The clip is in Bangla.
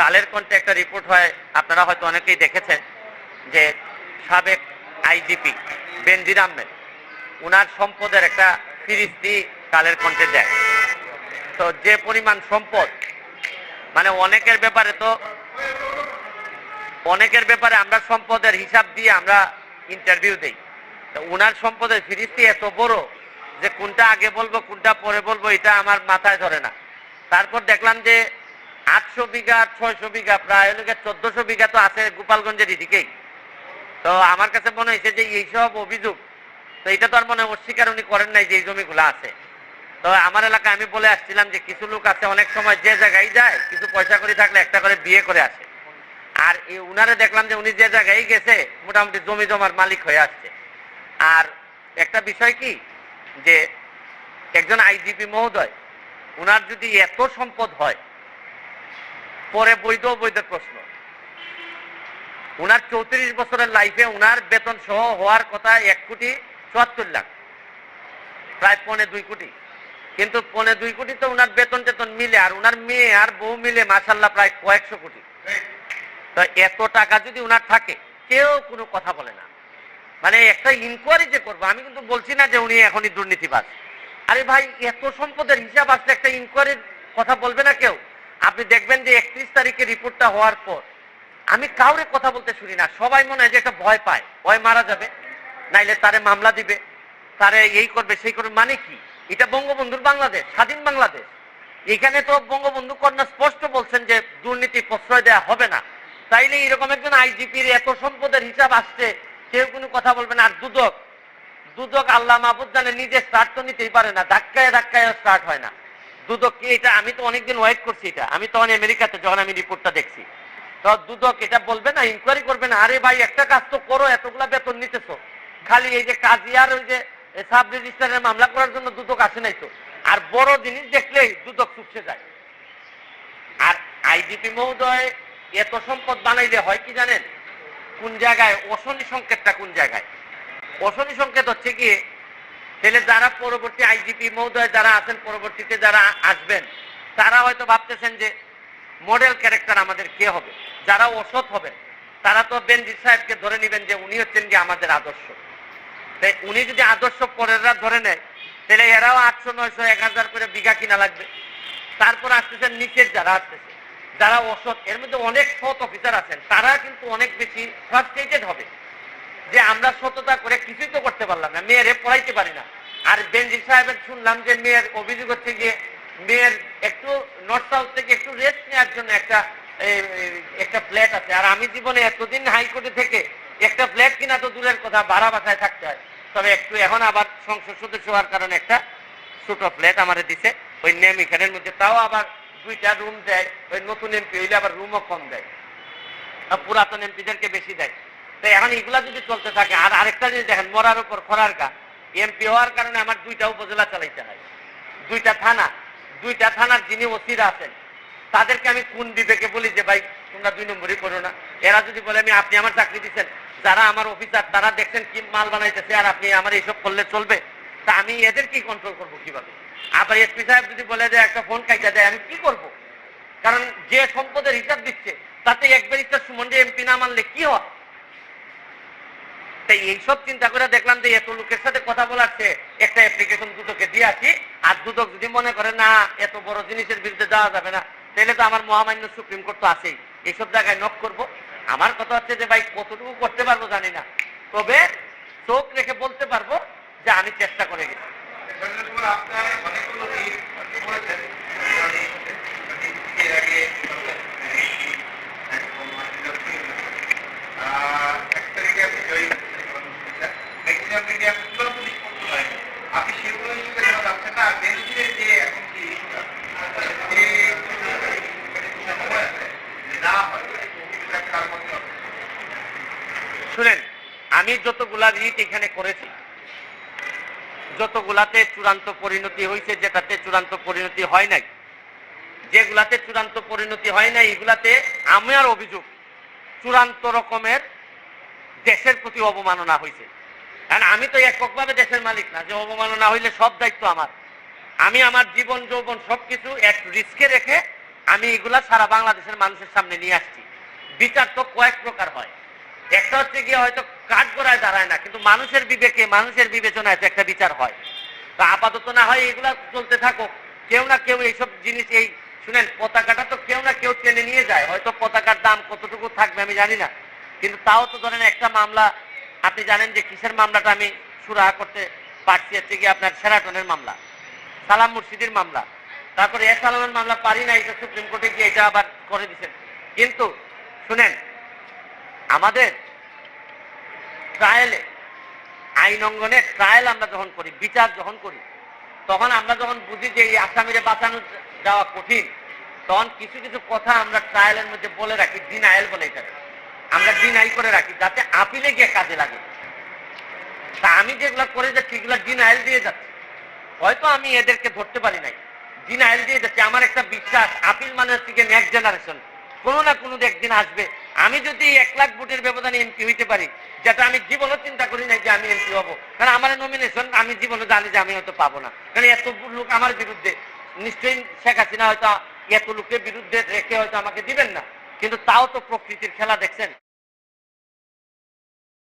কালের কণ্ঠে একটা রিপোর্ট হয়, আপনারা হয়তো অনেকেই দেখেছেন যে সাবেক আইজিপি বেনজির আহমেদ, উনার সম্পদের একটা ফিরিস্তি কালের কণ্ঠে দেয়। তো যে পরিমাণ সম্পদ মানে অনেকের ব্যাপারে তো, অনেকের ব্যাপারে আমরা সম্পদের হিসাব দিয়ে আমরা ইন্টারভিউ দেই। তো উনার সম্পদের ফিরিস্তি এত বড় যে কোনটা আগে বলব, কোনটা পরে বলব, এটা আমার মাথায় ধরে না। তারপর দেখলাম যে আটশো বিঘা, ছয়শো বিঘা, প্রায় চোদ্দশো বিঘা তো আছে গোপালগঞ্জের এদিকেই তো আমার কাছে মনে হয়েছে যে এইসব অভিযোগ, তো এটা তো আর মনে অস্বীকার উনি করেন নাই যে এই জমিগুলো আছে। তো আমার এলাকায় আমি বলে আসছিলাম যে কিছু লোক আছে, অনেক সময় যে জায়গায় যায়, কিছু পয়সা করে থাকলে একটা করে বিয়ে করে আসে। আর এই উনারে দেখলাম যে উনি যে জায়গায় গেছে, মোটামুটি জমি জমার মালিক হয়ে আসছে। আর একটা বিষয় কি, যে একজন আইজিপি মহোদয়, উনার যদি এত সম্পদ হয় পরে বৈধ বৈধ প্রশ্ন। উনার চৌত্রিশ বছরের লাইফে উনার বেতন সহ হওয়ার কথা এক কোটি চুয়াত্তর লাখ। প্রায় পৌনে দুই কোটি। কিন্তু পৌনে দুই কোটি তো উনার বেতন টেতন মিলে, আর উনার মেয়ে আর বউ মিলে মাসাল্লাহ প্রায় কয়েকশো কোটি। তো এত টাকা যদি উনার থাকে, কেউ কোনো কথা বলে না। মানে একটা ইনকোয়ারি যে করব, আমি কিন্তু বলছি না যে উনি এখনই দুর্নীতিবাজ। আরে ভাই, এত সম্পদের হিসাব আসলে একটা ইনকোয়ারির কথা বলবে না কেউ? আপনি দেখবেন যে একত্রিশ তারিখে রিপোর্টটা হওয়ার পর, আমি কাউরে কথা বলতে শুনি না। সবাই মনে হয় যে একটা ভয় পায়। ভয় মারা যাবে। নাইলে তারে মামলা দিবে। তারে এই করবে, সেই করবে মানে কি? এটা বঙ্গবন্ধুর বাংলাদেশ, স্বাধীন বাংলাদেশ। এখানে তো বঙ্গবন্ধু কন্যা স্পষ্ট বলছেন যে দুর্নীতি প্রশ্রয় দেওয়া হবে না। তাইলে এরকম একজন আইজিপির এত সম্পদের হিসাব আসছে, কেউ কোনো কথা বলবে না। আর দুদক দুদক আল্লাহ মাহবুদ জানে নিজে স্টার্ট তো নিতেই পারে না। ধাক্কায় ধাক্কায় স্টার্ট হয় না। দুদক, এটা আমি তো অনেকদিন ওয়েট করছি এটা। আমি তখন আমেরিকাতে যখন আমি রিপোর্টটা দেখছি। তো দুদক, এটা বলবে না ইনকোয়ারি করবে না, আরে ভাই, একটা কাজ তো করো, এতগুলা বেতন নিতেছো। খালি এই যে কাজী আর ওই যে সাব রেজিস্ট্রারের মামলা করার জন্য দুদক আসে নাই তো। আর বড় জিনিস দেখলেই দুদক চুপসে যায়। আর আইডিপি মহোদয়, এত সম্পদ বানাইলে হয় কি জানেন? কোন জায়গায়? অশনি সংকেতটা কোন জায়গায়? অশনি সংকেত হচ্ছে কি তাহলে যারা পরবর্তী আইজিপি মহোদয় যারা আছেন, পরবর্তীতে যারা আসবেন, তারা হয়তো ভাবতেছেন যে মডেল ক্যারেক্টার আমাদের কে হবে? যারা অসৎ হবেন, তারা তো বেনজির সাহেবকে ধরে নেবেন যে উনি হচ্ছেন কি আমাদের আদর্শ। তাই উনি যদি আদর্শ পরেররা ধরে নেয়, তাহলে এরাও আটশো, নয়শো, এক হাজার করে বিঘা কিনা লাগবে। তারপর আসতেছেন নিচের যারা আসতেছে, যারা অসৎ। এর মধ্যে অনেক সৎ অফিসার আছেন, তারা কিন্তু অনেক বেশি ফ্রাস্ট্রেটেড হবে। যে আমরা সততা করে কিছুই তো করতে পারলাম না, মেয়েরে পড়াইতে পারি না। আর বেনজির সাহেবের শুনলাম যে মেয়ের অভিযোগ হচ্ছে যে মেয়ের একটু নর্থ সাউথ থেকে একটু রেস্ট নেওয়ার জন্য একটা একটা ফ্ল্যাট আছে। আর আমি জীবনে এতদিন হাইকোর্টে থেকে একটা ফ্ল্যাট কিনা তো দূরের কথা, ভাড়া বাসায় থাকতে হয়। তবে একটু এখন আবার সংসদ সদস্য হওয়ার কারণে একটা ছোট ফ্ল্যাট আমারে দিছে। ওই নেম এখানের মধ্যে, তাও আবার দুইটা রুম দেয়। ওই নতুন এমপি হইলে আবার রুমও কম দেয়। পুরাতন এমপিদেরকে বেশি দেয়। তো এখন এগুলা যদি চলতে থাকে, আর আরেকটা যদি দেখেন, মরার উপর খরার গা। এমপি হওয়ার কারণে আমার দুইটা উপজেলা চালাইতে হয়। দুইটা থানা, দুইটা থানার যিনি ওসিরা আছেন, তাদেরকে আমি কোন বিবেকে বলি যে, ভাই, তোমরা দুই নম্বরই করো না। এরা যদি বলে, আমি, আপনি আমার চাকরি দিচ্ছেন যারা আমার অফিসার, তারা দেখছেন কি মাল বানাইতেছে আর আপনি আমার এইসব করলে চলবে? তা আমি এদের কি কন্ট্রোল করব কীভাবে? আবার এসপি সাহেব যদি বলে যে একটা ফোন কাইটা দেয়, আমি কি করব? কারণ যে সম্পদের হিসাব দিচ্ছে, তাতে এক ব্যারিস্টার সুমন্ডি এমপি না মানলে কি হয়? তাই এইসব চিন্তা করে দেখলাম যে এত লোকের সাথে কথা বলাচ্ছে, একটা অ্যাপ্লিকেশন দুদকে দিয়ে আসি, আর দুদক যদি মনে করে, না, এত বড় জিনিসের বিরুদ্ধে যাওয়া যাবে না, তাহলে তো আমার মহামান্য সুপ্রিম কোর্ট তো আছেই। এইসব জায়গায় নক করব। আমার কথা হচ্ছে যে, ভাই, কতটুকু করতে পারব জানি না। তবে চোখ রেখে বলতে পারব যে, আমি চেষ্টা করে গেছি আপনার অনেকগুলো দিন করেছেন এর আগে এক তারিখে আপনি জয়ী ম্যাক্সিমাম মিডিয়া পুরোপুরি করতে পারেন আপনি সেগুলো হিসেবে যারা যাচ্ছেন না আর বেঞ্চিনের যে এখন যে ইস্যুটা যে সময় আছে যে না হয় অভিযোগটা কার মধ্যে হবে শুনেন, আমি যতগুলা রিট এখানে করেছি, যতগুলাতে চূড়ান্ত পরিণতি হয়েছে যেটাতে চূড়ান্ত পরিণতি হয় নাই, যেগুলাতে চূড়ান্ত পরিণতি হয় নাই, এগুলাতে আমার অভিযোগ, চূড়ান্ত রকমের দেশের প্রতি অবমাননা হয়েছে কারণ আমি তো এককভাবে দেশের মালিক না, যে অবমাননা হইলে সব দায়িত্ব আমার। আমি আমার জীবন, যৌবন সবকিছু এক রিস্কে রেখে আমি এগুলা সারা বাংলাদেশের মানুষের সামনে নিয়ে আসছি। বিচার তো কয়েক প্রকার হয়। একটা হচ্ছে গিয়ে হয়তো কাঠ গড়ায় দাঁড়ায় না, কিন্তু মানুষের বিবেকে, মানুষের বিবেচনায় তো একটা বিচার হয়। তো আপাতত না হয় এগুলা চলতে থাকুক। কেউ না কেউ এইসব জিনিস, এই শুনেন, পতাকাটা তো কেউ না কেউ টেনে নিয়ে যায়। হয়তো পতাকার দাম কতটুকু থাকবে আমি জানি না। কিন্তু তাও তো ধরেন একটা মামলা, আপনি জানেন যে কিসের মামলাটা আমি সুরাহা করতে পারছি, হচ্ছে গিয়ে আপনার সেরাটনের মামলা, সালাম মুর্শিদির মামলা। তারপরে এ সালামের মামলা পারি না এটা সুপ্রিম কোর্টে গিয়ে এটা আবার করে দিচ্ছেন কিন্তু শুনেন আমাদের ট্রায়ালে আইন অঙ্গনে ট্রায়াল আমরা যখন করি, বিচার যখন করি, তখন আমরা যখন বুঝি যে এই আসামিরে বাঁচানো যাওয়া কঠিন, তখন কিছু কিছু কথা আমরা ট্রায়ালের মধ্যে বলে রাখি ডিনায়াল বলে এটা আমরা ডিনাই করে রাখি, যাতে আপিলে গিয়ে কাজে লাগে। তা আমি যেগুলো করে যাচ্ছি, এগুলো ডিনায়াল দিয়ে যাচ্ছি। হয়তো আমি এদেরকে ধরতে পারি নাই। ডিনায়াল দিয়ে যাচ্ছি। আমার একটা বিশ্বাস, আপিল মানে হচ্ছে নেক্সট জেনারেশন কোনো না কোনো একদিন আসবে আমি যদি এক লাখ ভোটের ব্যবধানে এমপি হইতে পারি, যেটা আমি জীবনও চিন্তা করি নাই যে আমি এমপি হব। কারণ আমার নমিনেশন আমি জীবনে জানি যে আমি হয়তো পাবো না। কারণ এত লোক আমার বিরুদ্ধে, নিশ্চয়ই শেখ হাসিনা হয়তো এত লোকের বিরুদ্ধে রেখে হয়তো আমাকে দিবেন না। কিন্তু তাও তো প্রকৃতির খেলা দেখছেন।